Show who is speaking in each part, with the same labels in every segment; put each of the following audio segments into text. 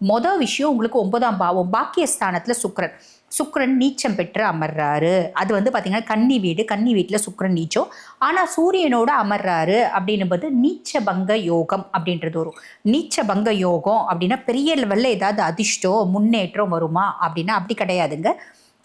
Speaker 1: மொதல் விஷயம் உங்களுக்கு ஒன்பதாம் பாவம் பாக்கியஸ்தானத்தில் சுக்கரன். சுக்கரன் நீச்சம் பெற்று அமர்றாரு. அது வந்து பார்த்தீங்கன்னா கன்னி வீடு. கன்னி வீட்டில் சுக்கிரன் நீச்சம். ஆனால் சூரியனோட அமர்றாரு அப்படின்னும்போது நீச்ச பங்க யோகம் அப்படின்றது வரும். நீச்ச பங்க யோகம் அப்படின்னா பெரிய லெவலில் ஏதாவது அதிர்ஷ்டம் முன்னேற்றம் வருமா அப்படின்னா அப்படி கிடையாதுங்க.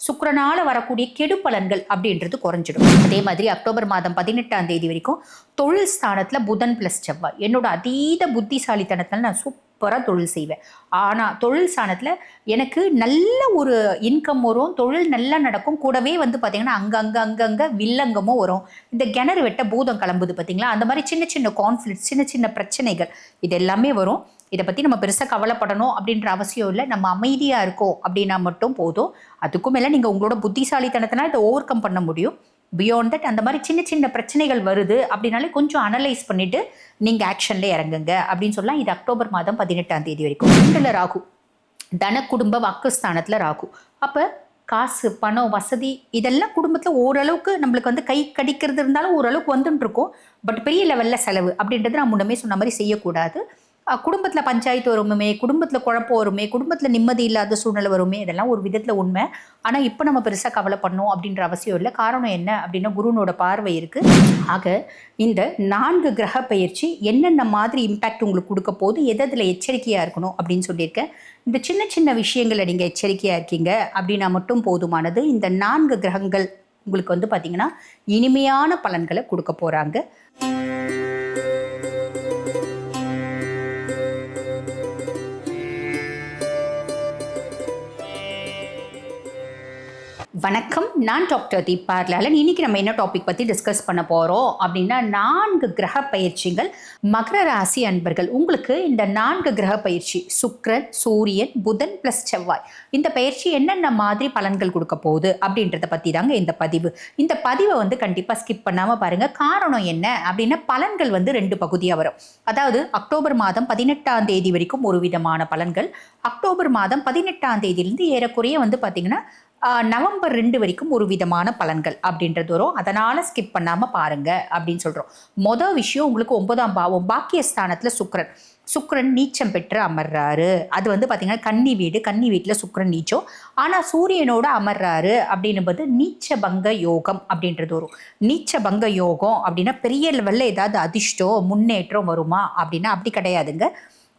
Speaker 1: சுக்கரனால் வரக்கூடிய கெடு பலன்கள் அப்படின்றது குறைஞ்சிடும். அதே மாதிரி அக்டோபர் மாதம் பதினெட்டாம் தேதி வரைக்கும் தொழில் ஸ்தானத்தில் புதன் பிளஸ் செவ்வாய். என்னோட அதீத புத்திசாலித்தனத்தில் நான் சூப்பராக தொழில் செய்வேன். ஆனால் தொழில் சாணத்தில் எனக்கு நல்ல ஒரு இன்கம் வரும் தொழில் நல்லா நடக்கும். கூடவே வந்து பார்த்தீங்கன்னா அங்கங்கே அங்கங்கே வில்லங்கமும் வரும். இந்த கிணறு வெட்ட பூதம் கிளம்புது பார்த்தீங்களா அந்த மாதிரி சின்ன சின்ன கான்ஃப்ளிக்ஸ் சின்ன சின்ன பிரச்சனைகள் இது எல்லாமே வரும். இதை பற்றி நம்ம பெருசாக கவலைப்படணும் அப்படின்ற அவசியம் இல்லை. நம்ம அமைதியாக இருக்கோம் அப்படின்னா மட்டும் போதும். அதுக்கும் மேலே நீங்கள் உங்களோட புத்திசாலித்தனத்தினால் இதை ஓவர் கம் பண்ண முடியும். பியாண்ட் தட் அந்த மாதிரி சின்ன சின்ன பிரச்சனைகள் வருது அப்படின்னாலே கொஞ்சம் அனலைஸ் பண்ணிவிட்டு நீங்கள் ஆக்ஷனில் இறங்குங்க அப்படின்னு சொல்லலாம். இது அக்டோபர் மாதம் பதினெட்டாம் தேதி வரைக்கும். ரெண்டில் ராகு. தன குடும்ப வாக்குஸ்தானத்தில் ராகு. அப்போ காசு பணம் வசதி இதெல்லாம் குடும்பத்தில் ஓரளவுக்கு நம்மளுக்கு வந்து கை கடிக்கிறது இருந்தாலும் ஓரளவுக்கு வந்துட்டுருக்கோம் பட் பெரிய லெவலில் செலவு அப்படின்றது நான் முன்னமே சொன்ன மாதிரி செய்யக்கூடாது. குடும்பத்தில் பஞ்சாயத்து வருமே குடும்பத்தில் குழப்பம் வருமே குடும்பத்தில் நிம்மதி இல்லாத சூழ்நிலை வருமே இதெல்லாம் ஒரு விதத்தில் உண்மை. ஆனால் இப்போ நம்ம பெருசாக கவலை பண்ணோம் அப்படின்ற அவசியம் இல்லை. காரணம் என்ன அப்படின்னா குருனோட பார்வை இருக்குது ஆக இந்த நான்கு கிரக பயிற்சி என்னென்ன மாதிரி இம்பேக்ட் உங்களுக்கு கொடுக்க போது எதில் எச்சரிக்கையாக இருக்கணும் அப்படின்னு சொல்லியிருக்கேன். இந்த சின்ன சின்ன விஷயங்களை நீங்கள் எச்சரிக்கையாக இருக்கீங்க அப்படின்னா மட்டும் போதுமானது. இந்த நான்கு கிரகங்கள் உங்களுக்கு வந்து பார்த்திங்கன்னா இனிமையான பலன்களை கொடுக்க போகிறாங்க வணக்கம். நான் டாக்டர் தீபார்லாலன் இன்னைக்கு நம்ம என்ன டாபிக் பற்றி டிஸ்கஸ் பண்ண போகிறோம் அப்படின்னா நான்கு கிரக பயிற்சிகள் மகர ராசி அன்பர்கள். உங்களுக்கு இந்த நான்கு கிரக பயிற்சி சுக்ரன் சூரியன் புதன் ப்ளஸ் செவ்வாய் இந்த பயிற்சி என்னென்ன மாதிரி பலன்கள் கொடுக்க போகுது அப்படின்றத பற்றி தாங்க இந்த பதிவு. இந்த பதிவை வந்து கண்டிப்பாக ஸ்கிப் பண்ணாமல் பாருங்கள் காரணம் என்ன அப்படின்னா பலன்கள் வந்து ரெண்டு பகுதியாக வரும். அதாவது அக்டோபர் மாதம் பதினெட்டாம் தேதி வரைக்கும் ஒரு விதமான பலன்கள். அக்டோபர் மாதம் பதினெட்டாம் தேதியிலிருந்து ஏறக்குறைய வந்து பார்த்திங்கன்னா நவம்பர் ரெண்டு வரைக்கும் ஒரு விதமான பலன்கள் அப்படின்றது வரும். அதனால் ஸ்கிப் பண்ணாமல் பாருங்க அப்படின்னு சொல்கிறோம் மொதல் விஷயம் உங்களுக்கு ஒன்பதாம் பாவம் பாக்கியஸ்தானத்தில் சுக்கிரன். சுக்கரன் நீச்சம் பெற்று அமர்றாரு. அது வந்து பார்த்திங்கன்னா கன்னி வீடு. கன்னி வீட்டில் சுக்கரன் நீச்சம். ஆனால் சூரியனோட அமர்றாரு அப்படின்னும்போது நீச்ச பங்க யோகம் அப்படின்றது வரும். நீச்ச பங்க யோகம் அப்படின்னா பெரிய லெவலில் ஏதாவது அதிர்ஷ்டம் முன்னேற்றம் வருமா அப்படின்னா அப்படி கிடையாதுங்க.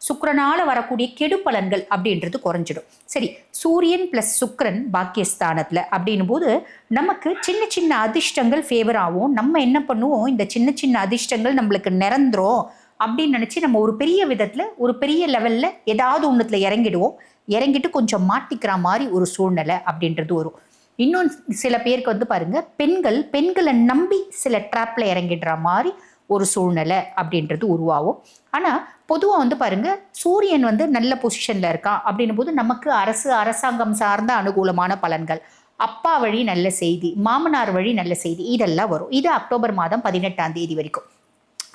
Speaker 1: சுக்கிரனால வரக்கூடிய கெடு பலன்கள் அப்படின்றது குறைஞ்சிடும். சரி சூரியன் பிளஸ் சுக்கரன் பாக்கியஸ்தானத்தில் அப்படின்னும் போது நமக்கு சின்ன சின்ன அதிர்ஷ்டங்கள் ஃபேவர் ஆகும். நம்ம என்ன பண்ணுவோம்? இந்த சின்ன சின்ன அதிர்ஷ்டங்கள் நம்மளுக்கு நிரந்தரும் அப்படின்னு நினச்சி நம்ம ஒரு பெரிய விதத்தில் ஒரு பெரிய லெவலில் ஏதாவது ஒன்றுத்தில் இறங்கிடுவோம். இறங்கிட்டு கொஞ்சம் மாட்டிக்கிற மாதிரி ஒரு சூழ்நிலை அப்படின்றது வரும். இன்னும் சில பேருக்கு வந்து பாருங்கள் பெண்கள் பெண்களை நம்பி சில ட்ராப்பில் இறங்கிடுற மாதிரி ஒரு சூழ்நிலை அப்படின்றது உருவாகும். ஆனால் பொதுவாக வந்து பாருங்க சூரியன் வந்து நல்ல பொசிஷனில் இருக்கான் அப்படின்னும் போது நமக்கு அரசு அரசாங்கம் சார்ந்த அனுகூலமான பலன்கள். அப்பா வழி நல்ல செய்தி மாமனார் வழி நல்ல செய்தி இதெல்லாம் வரும். இது அக்டோபர் மாதம் பதினெட்டாம் தேதி வரைக்கும்.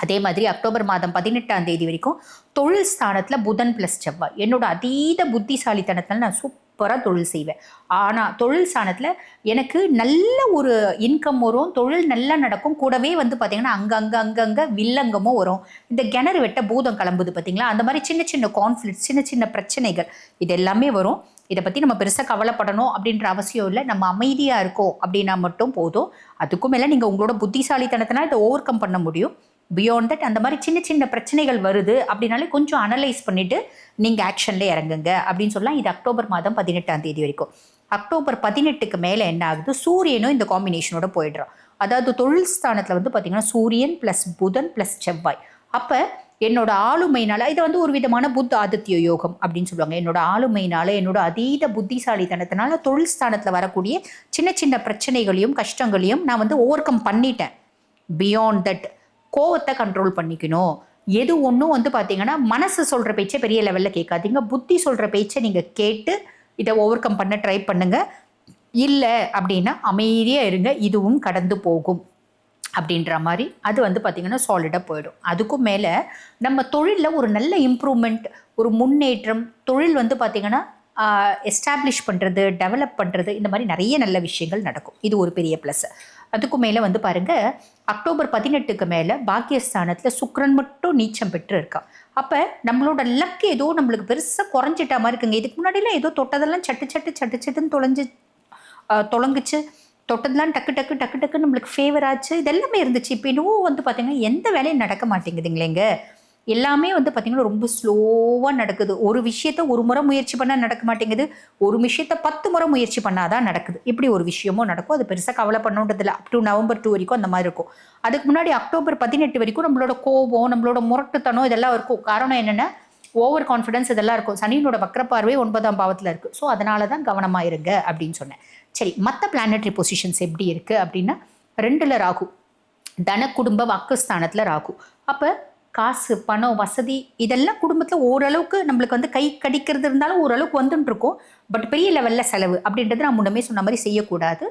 Speaker 1: அதே மாதிரி அக்டோபர் மாதம் பதினெட்டாம் தேதி வரைக்கும் தொழில் ஸ்தானத்தில் புதன் ப்ளஸ் செவ்வாய். என்னோட அதீத புத்திசாலித்தனத்தில் நான் சூப்பராக தொழில் செய்வேன். ஆனால் தொழில் சாணத்தில் எனக்கு நல்ல ஒரு இன்கம் வரும் தொழில் நல்லா நடக்கும். கூடவே வந்து பார்த்திங்கன்னா அங்கங்கே அங்கங்கே வில்லங்கமும் வரும். இந்த கிணறு வெட்ட பூதம் கிளம்புது பார்த்தீங்களா அந்த மாதிரி சின்ன சின்ன கான்ஃப்ளிக்ட் சின்ன சின்ன பிரச்சனைகள் இது எல்லாமே வரும். இதை பற்றி நம்ம பெருசாக கவலைப்படணும் அப்படின்ற அவசியம் இல்லை. நம்ம அமைதியாக இருக்கோம் அப்படின்னா மட்டும் போதும். அதுக்கும் மேலே நீங்கள் உங்களோட புத்திசாலித்தனத்தினால் இதை ஓவர் கம் பண்ண முடியும். பியாண்ட் தட் அந்த மாதிரி சின்ன சின்ன பிரச்சனைகள் வருது அப்படின்னாலே கொஞ்சம் அனலைஸ் பண்ணிவிட்டு நீங்கள் ஆக்ஷனில் இறங்குங்க அப்படின்னு சொல்லலாம். இது அக்டோபர் மாதம் பதினெட்டாம் தேதி வரைக்கும். அக்டோபர் பதினெட்டுக்கு மேலே என்ன ஆகுது? சூரியனும் இந்த காம்பினேஷனோட போயிடுறான். அதாவது தொழில் ஸ்தானத்தில் வந்து பார்த்திங்கன்னா சூரியன் ப்ளஸ் புதன் ப்ளஸ் செவ்வாய். அப்போ என்னோட ஆளுமையினால் இது வந்து ஒரு விதமான புத்த ஆதித்ய யோகம் அப்படின்னு சொல்லுவாங்க. என்னோட ஆளுமையினால் என்னோட அதீத புத்திசாலித்தனத்தினால தொழில் ஸ்தானத்தில் வரக்கூடிய சின்ன சின்ன பிரச்சனைகளையும் கஷ்டங்களையும் நான் வந்து ஓவர் கம் பண்ணிட்டேன். பியாண்ட் தட் கோவத்தை கண்ட்ரோல் பண்ணிக்கணும். எது ஒன்றும் வந்து பார்த்தீங்கன்னா மனசு சொல்கிற பேச்சை பெரிய லெவலில் கேட்காதீங்க. புத்தி சொல்கிற பேச்சை நீங்கள் கேட்டு இதை ஓவர் கம் பண்ண ட்ரை பண்ணுங்கள் இல்லை அப்படின்னா அமைதியாக இருங்க. இதுவும் கடந்து போகும். அப்படின்ற மாதிரி அது வந்து பார்த்திங்கன்னா சாலிடாக போயிடும். அதுக்கும் மேலே நம்ம தொழிலில் ஒரு நல்ல இம்ப்ரூவ்மெண்ட் ஒரு முன்னேற்றம் தொழில் வந்து பார்த்திங்கன்னா எஸ்டாப்ளிஷ் பண்ணுறது டெவலப் பண்ணுறது இந்த மாதிரி நிறைய நல்ல விஷயங்கள் நடக்கும். இது ஒரு பெரிய ப்ளஸ் அதுக்கும் மேலே வந்து பாருங்க அக்டோபர் பதினெட்டுக்கு மேலே பாக்கியஸ்தானத்தில் சுக்ரன் மட்டும் நீச்சம் பெற்று இருக்கான் அப்போ நம்மளோட லக் ஏதோ நம்மளுக்கு பெருசாக குறைஞ்சிட்டா மாதிரி இருக்குங்க. இதுக்கு முன்னாடிலாம் ஏதோ தொட்டதெல்லாம் சட்டு சட்டு சட்டு சட்டுன்னு தொலைஞ்சு ஆஹ், தொலைங்குச்சு. தொட்டதெல்லாம் டக்கு டக்கு டக்கு டக்கு நம்மளுக்கு ஃபேவர் ஆச்சு. இதெல்லாமே இருந்துச்சு. இப்போ இன்னும் வந்து பார்த்தீங்கன்னா எந்த வேலையும் நடக்க மாட்டேங்குதுங்களேங்க. எல்லாமே வந்து பார்த்தீங்கன்னா ரொம்ப ஸ்லோவாக நடக்குது. ஒரு விஷயத்த ஒரு முறை முயற்சி பண்ணால் நடக்க மாட்டேங்குது. ஒரு விஷயத்த பத்து முறை முயற்சி பண்ணாதான் நடக்குது. இப்படி ஒரு விஷயமும் நடக்கும் அது பெருசாக கவலை பண்ணுன்றதில்ல அப் டு நவம்பர் டூ வரைக்கும் அந்த மாதிரி இருக்கும். அதுக்கு முன்னாடி அக்டோபர் பதினெட்டு வரைக்கும் நம்மளோட கோபம் நம்மளோட முரட்டுத்தனம் இதெல்லாம் இருக்கும். காரணம் என்னென்னா ஓவர் கான்ஃபிடன்ஸ் இதெல்லாம் இருக்கும். சனியினோட வக்கரப்பார்வை ஒன்பதாம் பாவத்தில் இருக்குது ஸோ அதனால தான் கவனமாக இருங்க அப்படின்னு சொன்னேன். சரி மற்ற பிளானட்ரி பொசிஷன்ஸ் எப்படி இருக்குது அப்படின்னா ரெண்டில் ராகு தன குடும்ப வாக்குஸ்தானத்தில் ராகு. அப்போ காசு பணம் வசதி இதெல்லாம் குடும்பத்தில் ஓரளவுக்கு நம்மளுக்கு வந்து கை கடிக்கிறது இருந்தாலும் ஓரளவுக்கு வந்துட்டு இருக்கும் பட் பெரிய லெவலில் செலவு அப்படின்றது நான் முன்னமே சொன்ன மாதிரி செய்யக்கூடாது.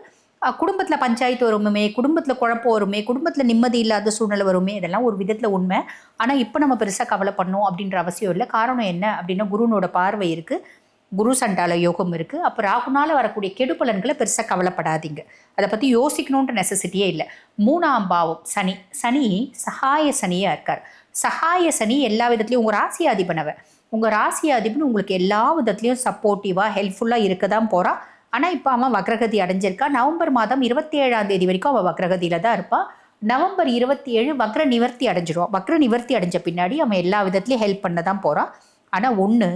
Speaker 1: குடும்பத்தில் பஞ்சாயத்து வருமே குடும்பத்தில் குழப்பம் வருமே குடும்பத்தில் நிம்மதி இல்லாத சூழ்நிலை வருமே இதெல்லாம் ஒரு விதத்தில் உண்மை. ஆனால் இப்போ நம்ம பெருசாக கவலை பண்ணோம் அப்படின்ற அவசியம் இல்லை. காரணம் என்ன அப்படின்னா குருனோட பார்வை இருக்குது குரு சண்டால யோகம் இருக்குது அப்போ ராகுனால் வரக்கூடிய கெடுபலன்களை பெருசாக கவலைப்படாதீங்க. அதை பற்றி யோசிக்கணுன்ற நெசசிட்டியே இல்லை. மூணாம் பாவம் சனி. சனி சகாய சனியாக இருக்கார். சகாய சனி எல்லா விதத்துலையும் உங்கள் ராசியாதிபன் அவன் உங்கள் ராசியாதிபன் உங்களுக்கு எல்லா விதத்துலையும் சப்போர்ட்டிவாக ஹெல்ப்ஃபுல்லாக இருக்க தான் போகிறான் ஆனால் இப்போ அவன் வக்ரகதி அடைஞ்சிருக்கா. நவம்பர் மாதம் இருபத்தி ஏழாம் தேதி வரைக்கும் அவன் வக்ரகதியில் தான் இருப்பான் நவம்பர் இருபத்தி ஏழு வக்ர நிவர்த்தி அடைஞ்சிடுவான் வக்ர நிவர்த்தி அடைஞ்ச பின்னாடி அவன் எல்லா விதத்துலையும் ஹெல்ப் பண்ண தான் போகிறான் ஆனால் ஒன்று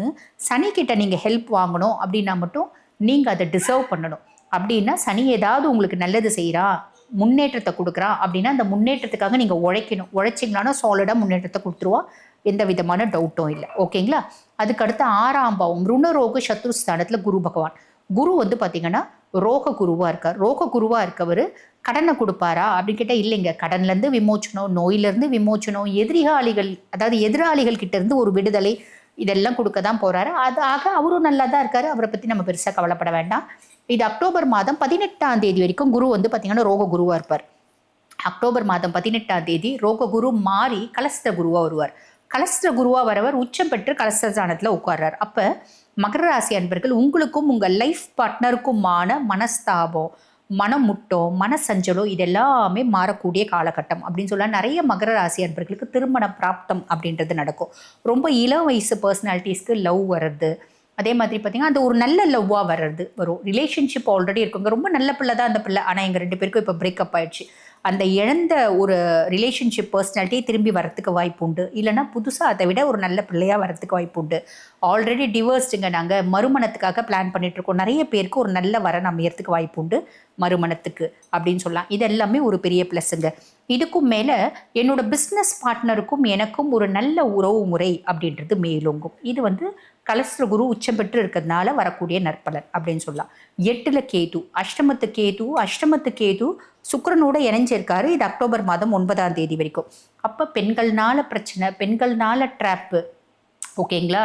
Speaker 1: சனிக்கிட்ட நீங்கள் ஹெல்ப் வாங்கணும் அப்படின்னா மட்டும் நீங்கள் அதை டிசர்வ் பண்ணணும். அப்படின்னா சனி ஏதாவது உங்களுக்கு நல்லது செய்கிறான் முன்னேற்றத்தை கொடுக்குறா அப்படின்னா அந்த முன்னேற்றத்துக்காக நீங்கள் உழைக்கணும். உழைச்சிங்களானா சாலிடாக முன்னேற்றத்தை கொடுத்துருவா. எந்த விதமான டவுட்டும் இல்லை. ஓகேங்களா? அதுக்கடுத்து ஆறாம் பாவம். ருணரோக சத்ருஸ்தானத்தில் குரு பகவான். குரு வந்து பார்த்தீங்கன்னா ரோக குருவாக இருக்கார். ரோக குருவாக இருக்கவர் கடனை கொடுப்பாரா அப்படின்னு கேட்டால் இல்லைங்க. கடன்லேருந்து விமோச்சனம் நோயிலேருந்து விமோச்சனம் எதிரிகாலிகள் அதாவது எதிராளிகள் கிட்டேருந்து ஒரு விடுதலை இதெல்லாம் கொடுக்க தான் போகிறாரு அது ஆக அவரும் நல்லா தான் இருக்காரு. அவரை பற்றி நம்ம பெருசாக கவலைப்பட வேண்டாம். இது அக்டோபர் மாதம் பதினெட்டாம் தேதி வரைக்கும் குரு வந்து பார்த்திங்கன்னா ரோக குருவாக இருப்பார். அக்டோபர் மாதம் பதினெட்டாம் தேதி ரோக குரு மாறி கலஸ்திர குருவாக வருவார். கலஸ்திர குருவாக வரவர் உச்சம் பெற்று கலஸ்திரஸ்தானத்தில் உட்கார்றார். அப்போ மகர ராசி அன்பர்கள் உங்களுக்கும் உங்கள் லைஃப் பார்ட்னருக்குமான மனஸ்தாபம் மனமுட்டம் மனசஞ்சலம் இது இதெல்லாமே மாறக்கூடிய காலகட்டம் அப்படின்னு சொல்ல நிறைய மகர ராசி அன்பர்களுக்கு திருமண பிராப்தம் அப்படின்றது நடக்கும். ரொம்ப இளம் வயசு பர்சனாலிட்டிஸ்க்கு லவ் வர்றது. அதே மாதிரி பார்த்தீங்கன்னா அது ஒரு நல்ல லவ்வாக வர்றது வரும். ரிலேஷன்ஷிப் ஆல்ரெடி இருக்குங்க. ரொம்ப நல்ல பிள்ளை தான் அந்த பிள்ளை. ஆனால் எங்கள் ரெண்டு பேருக்கும் இப்போ பிரேக்கப் ஆயிடுச்சு. அந்த இழந்த ஒரு ரிலேஷன்ஷிப் பர்சனாலிட்டியை திரும்பி வரத்துக்கு வாய்ப்பு உண்டு. இல்லைன்னா புதுசாக அதை விட ஒரு நல்ல பிள்ளையாக வரத்துக்கு வாய்ப்பு உண்டு. ஆல்ரெடி டிவர்ஸ்டுங்க நாங்கள் மறுமணத்துக்காக பிளான் பண்ணிகிட்ருக்கோம் நிறைய பேருக்கு ஒரு நல்ல வரன் அமையறதுக்கு வாய்ப்பு உண்டு மறுமணத்துக்கு அப்படின்னு சொல்லலாம். இது எல்லாமே ஒரு பெரிய ப்ளஸ்ஸுங்க இதுக்கும் மேலே என்னோட பிஸ்னஸ் பார்ட்னருக்கும் எனக்கும் ஒரு நல்ல உறவு முறை அப்படின்றது மேலோங்கும். இது வந்து கலஸ்திர குரு உச்சம் பெற்று இருக்கிறதுனால வரக்கூடிய நற்பலன் அப்படின்னு சொல்லலாம். எட்டுல கேது அஷ்டமத்து கேது அஷ்டமத்து கேது சுக்கரனோட இணைஞ்சிருக்காரு. இது அக்டோபர் மாதம் ஒன்பதாம் தேதி வரைக்கும். அப்போ பெண்கள்னால பிரச்சனை பெண்கள்னால ட்ராப்பு ஓகேங்களா?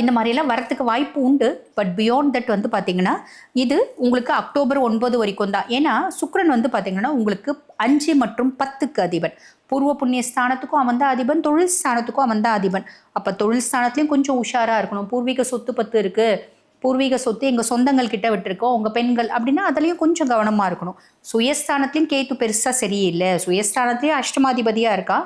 Speaker 1: இந்த மாதிரியெல்லாம் வரத்துக்கு வாய்ப்பு உண்டு. பட் பியாண்ட் தட் வந்து பார்த்தீங்கன்னா இது உங்களுக்கு அக்டோபர் ஒன்பது வரைக்கும் தான். ஏன்னா சுக்ரன் வந்து பார்த்தீங்கன்னா உங்களுக்கு அஞ்சு மற்றும் பத்துக்கு அதிபன். பூர்வ புண்ணிய ஸ்தானத்துக்கும் அவன் தான் அதிபன் தொழில் ஸ்தானத்துக்கும் அவன் தான் அதிபன். அப்போ தொழில் ஸ்தானத்துலேயும் கொஞ்சம் உஷாராக இருக்கணும். பூர்வீக சொத்து பத்து இருக்குது பூர்வீக சொத்து எங்கள் சொந்தங்கள் கிட்ட விட்டுருக்கோம் உங்கள் பெண்கள் அப்படின்னா அதுலேயும் கொஞ்சம் கவனமாக இருக்கணும். சுயஸ்தானத்துலேயும் கேத்து பெருசாக சரியில்லை. சுயஸ்தானத்துலேயும் அஷ்டமாதிபதியாக இருக்கா?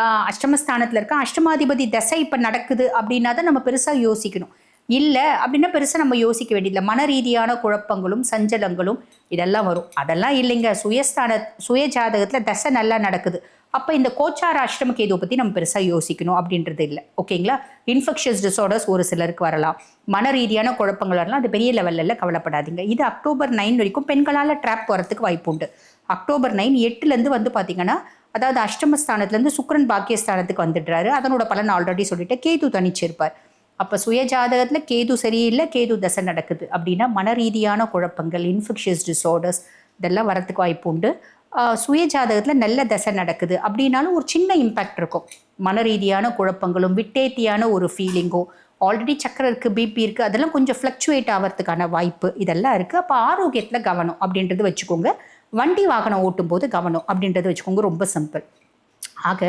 Speaker 1: அஷ்டமஸ்தானத்தில் இருக்க? அஷ்டமாதிபதி தசை இப்போ நடக்குது அப்படின்னா தான் நம்ம பெருசாக யோசிக்கணும். இல்லை அப்படின்னா பெருசாக நம்ம யோசிக்க வேண்டியதில்லை. மன ரீதியான குழப்பங்களும் சஞ்சலங்களும் இதெல்லாம் வரும். அதெல்லாம் இல்லைங்க. சுயஸ்தான சுய ஜாதகத்தில் தசை நல்லா நடக்குது. அப்போ இந்த கோச்சார அஷ்டம இதை பற்றி நம்ம பெருசாக யோசிக்கணும் அப்படின்றது இல்லை. ஓகேங்களா? இன்ஃபெக்ஷஸ் டிசார்டர்ஸ் ஒரு சிலருக்கு வரலாம். மன ரீதியான குழப்பங்கள் வரலாம். அது பெரிய லெவலில் கவலைப்படாதீங்க. இது அக்டோபர் நைன் வரைக்கும் பெண்களால் ட்ராப் வரத்துக்கு வாய்ப்பு உண்டு. அக்டோபர் நைன் எட்டுலேருந்து வந்து பார்த்தீங்கன்னா அதாவது அஷ்டமஸ்தானத்துலேருந்து சுக்கரன் பாக்கியஸ்தானத்துக்கு வந்துடுறாரு. அதனோட பலன் ஆல்ரெடி சொல்லிட்டு கேது தனிச்சிருப்பார். அப்போ சுய ஜாதகத்தில் கேது சரியில்லை கேது தசை நடக்குது. அப்படின்னா மன ரீதியான குழப்பங்கள் இன்ஃபெக்ஷியஸ் டிசார்டர்ஸ் இதெல்லாம் வரத்துக்கு வாய்ப்பு உண்டு. சுய ஜாதகத்தில் நல்ல தசை நடக்குது. அப்படின்னாலும் ஒரு சின்ன இம்பேக்ட் இருக்கும். மன ரீதியான குழப்பங்களும் விட்டேத்தியான ஒரு ஃபீலிங்கோ ஆல்ரெடி சக்கரை இருக்குது பிபி இருக்குது அதெல்லாம் கொஞ்சம் ஃப்ளக்சுவேட் ஆகிறதுக்கான வாய்ப்பு இதெல்லாம் இருக்குது அப்போ ஆரோக்கியத்தில் கவனம் அப்படின்றது வச்சுக்கோங்க. வண்டி வாகனம் ஓட்டும் போது கவனம் அப்படின்றத வச்சுக்கோங்க ரொம்ப சிம்பிள் ஆக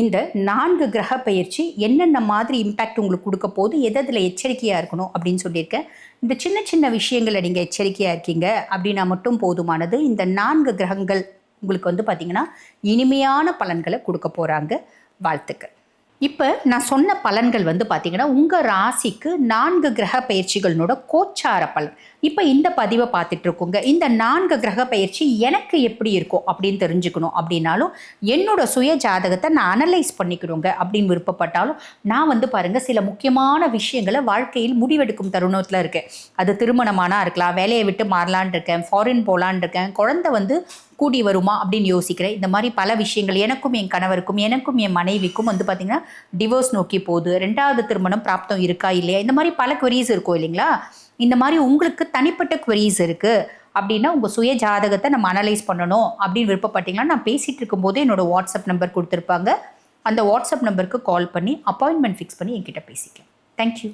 Speaker 1: இந்த நான்கு கிரக பயிற்சி என்னென்ன மாதிரி இம்பேக்ட் உங்களுக்கு கொடுக்க போது எதில் எச்சரிக்கையாக இருக்கணும் அப்படின்னு சொல்லியிருக்கேன். இந்த சின்ன சின்ன விஷயங்களை நீங்கள் எச்சரிக்கையாக இருக்கீங்க அப்படின்னா மட்டும் போதுமானது. இந்த நான்கு கிரகங்கள் உங்களுக்கு வந்து பார்த்திங்கன்னா இனிமையான பலன்களை கொடுக்க போகிறாங்க வாழ்த்துக்கள். இப்போ நான் சொன்ன பலன்கள் வந்து பார்த்தீங்கன்னா உங்கள் ராசிக்கு நான்கு கிரக பயிற்சிகளோட கோச்சார பலன். இப்போ இந்த பதிவை பார்த்துட்டு இருக்கோங்க இந்த நான்கு கிரக பயிற்சி எனக்கு எப்படி இருக்கும் அப்படின்னு தெரிஞ்சுக்கணும் அப்படின்னாலும் என்னோட சுய ஜாதகத்தை நான் அனலைஸ் பண்ணிக்கணுங்க அப்படின்னு விருப்பப்பட்டாலும் நான் வந்து பாருங்கள் சில முக்கியமான விஷயங்களை வாழ்க்கையில் முடிவெடுக்கும் தருணத்தில் இருக்கேன். அது திருமணமானா இருக்கலாம் வேலையை விட்டு மாறலான் இருக்கேன் ஃபாரின் போகலான் இருக்கேன் குழந்தை வந்து கூடி வருமா அப்படின்னு யோசிக்கிறேன். இந்த மாதிரி பல விஷயங்கள் எனக்கும் என் கணவருக்கும் எனக்கும் என் மனைவிக்கும் வந்து பார்த்திங்கன்னா டிவோர்ஸ் நோக்கி போகுது. ரெண்டாவது திருமணம் பிராப்தம் இருக்கா இல்லையா? இந்த மாதிரி பல குவரீஸ் இருக்கும் இல்லைங்களா? இந்த மாதிரி உங்களுக்கு தனிப்பட்ட queries இருக்குது அப்படின்னா உங்கள் சுய ஜாதகத்தை நம்ம அனலைஸ் பண்ணணும் அப்படின்னு விருப்பப்பட்டீங்கன்னா நான் பேசிகிட்டு இருக்கும்போதே என்னோட வாட்ஸ்அப் நம்பர் கொடுத்துருப்பாங்க. அந்த வாட்ஸ்அப் நம்பருக்கு கால் பண்ணி அப்பாயின்மெண்ட் ஃபிக்ஸ் பண்ணி என்கிட்ட பேசிக்கலாம். தேங்க்யூ